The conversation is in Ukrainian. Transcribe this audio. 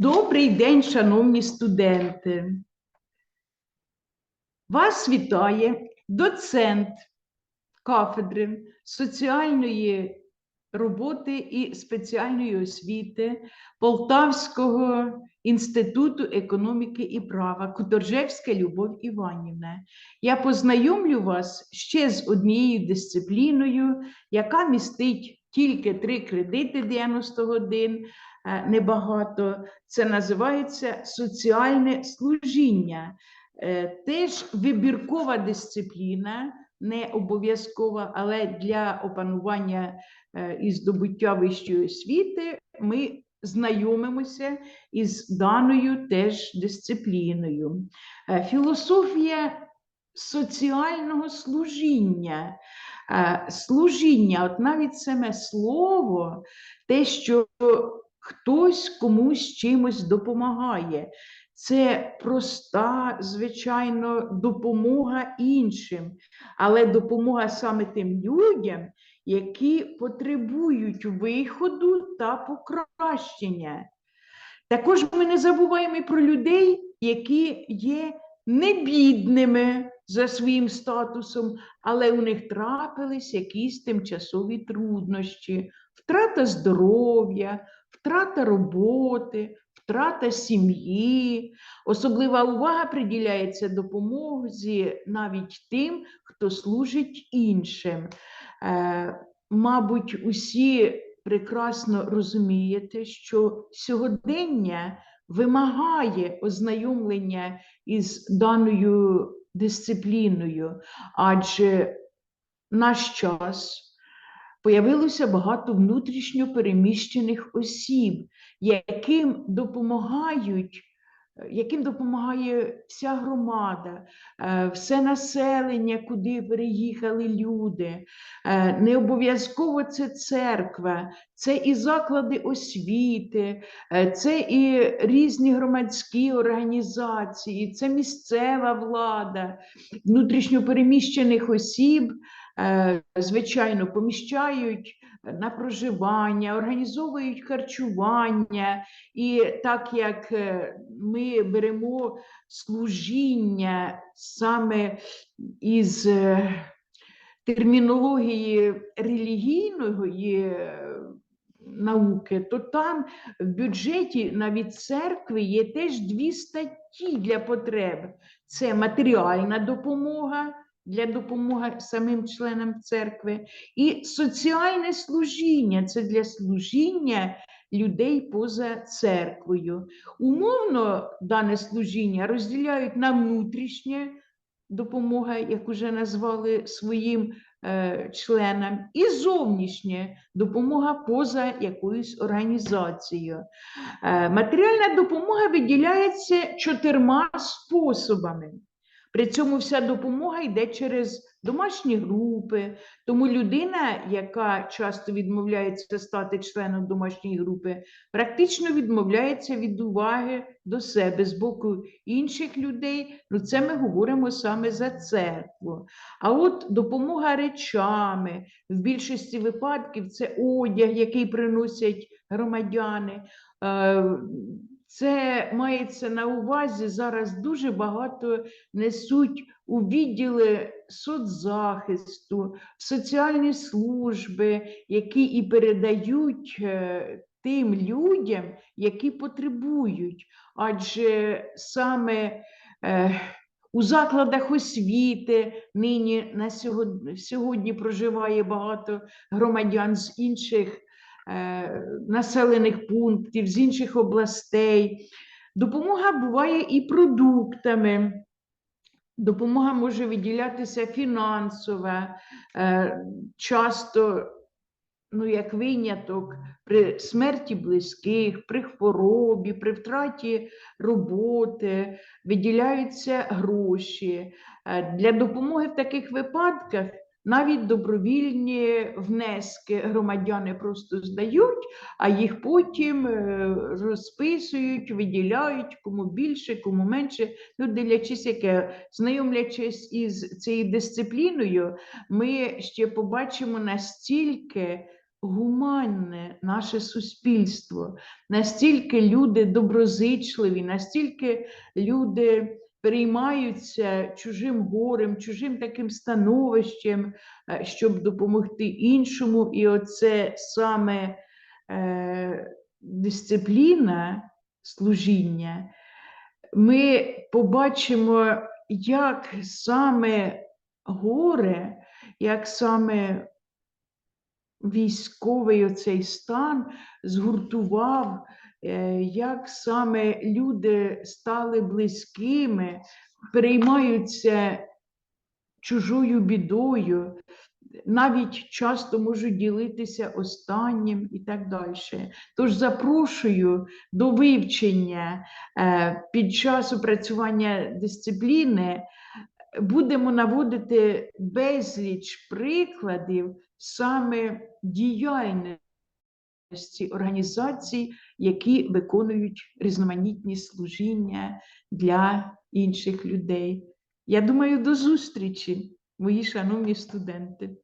Добрий день, шановні студенти. Вас вітає доцент кафедри соціальної роботи і спеціальної освіти Полтавського інституту економіки і права Куторжевська Любов Іванівна. Я познайомлю вас ще з однією дисципліною, яка містить тільки три кредити 90 годин, небагато. Це називається соціальне служіння. Е, Теж вибіркова дисципліна, не обов'язкова, але для опанування е, і здобуття вищої освіти ми знайомимося із даною теж дисципліною. Е, Філософія соціального служіння. Е, Служіння, от навіть саме слово, те, що хтось комусь чимось допомагає. Це проста, звичайно, допомога іншим, але допомога саме тим людям, які потребують виходу та покращення. Також ми не забуваємо і про людей, які є небідними за своїм статусом, але у них трапились якісь тимчасові труднощі, втрата здоров'я, втрата роботи, втрата сім'ї. Особлива увага приділяється допомозі навіть тим, хто служить іншим. Е, Мабуть, усі прекрасно розумієте, що сьогодення вимагає ознайомлення із даною дисципліною, адже наш час появилося багато внутрішньо переміщених осіб, яким допомагають. Яким допомагає вся громада, е, все населення, куди переїхали люди. Е, Не обов'язково це церква, це і заклади освіти, е, це і різні громадські організації, це місцева влада, внутрішньопереміщених осіб, звичайно, поміщають на проживання, організовують харчування. І так як е, ми беремо служіння саме із е, термінології релігійної е, науки, то там в бюджеті навіть церкви є теж дві статті для потреб: це матеріальна допомога. Для допомоги самим членам церкви і соціальне служіння це для служіння людей поза церквою. Умовно дане служіння розділяють на внутрішнє допомога, як уже назвали своїм е, членам, і зовнішнє допомога поза якоюсь організацією. Е, матеріальна допомога виділяється чотирма способами. При цьому вся допомога йде через домашні групи, тому людина, яка часто відмовляється стати членом домашньої групи, практично відмовляється від уваги до себе з боку інших людей. Ну, це ми говоримо саме за церкву. А от допомога речами в більшості випадків це одяг, який приносять громадяни. Це мається на увазі зараз дуже багато несуть у відділи соцзахисту, соціальні служби, які і передають е, тим людям, які потребують. Адже саме е, у закладах освіти нині на сьогодні, сьогодні проживає багато громадян з інших населених пунктів, з інших областей. Допомога буває і продуктами. Допомога може виділятися фінансова, е, часто, ну, як виняток, при смерті близьких, при хворобі, при втраті роботи виділяються гроші. Е, Для допомоги в таких випадках навіть добровільні внески громадяни просто здають, а їх потім е, розписують, виділяють кому більше, кому менше. Ну, дивлячись, яке знайомлячись із цією дисципліною, ми ще побачимо настільки гуманне наше суспільство, настільки люди доброзичливі, настільки люди переймаються чужим горем, чужим таким становищем, е, щоб допомогти іншому. І оце саме е, дисципліна служіння. Ми побачимо, як саме горе, як саме військовий оцей стан згуртував, як саме люди стали близькими, переймаються чужою бідою, навіть часто можуть ділитися останнім і так далі. Тож запрошую до вивчення е, під час опрацювання дисципліни будемо наводити безліч прикладів саме діяльності організацій, які виконують різноманітні служіння для інших людей. Я думаю, до зустрічі, мої шановні студенти.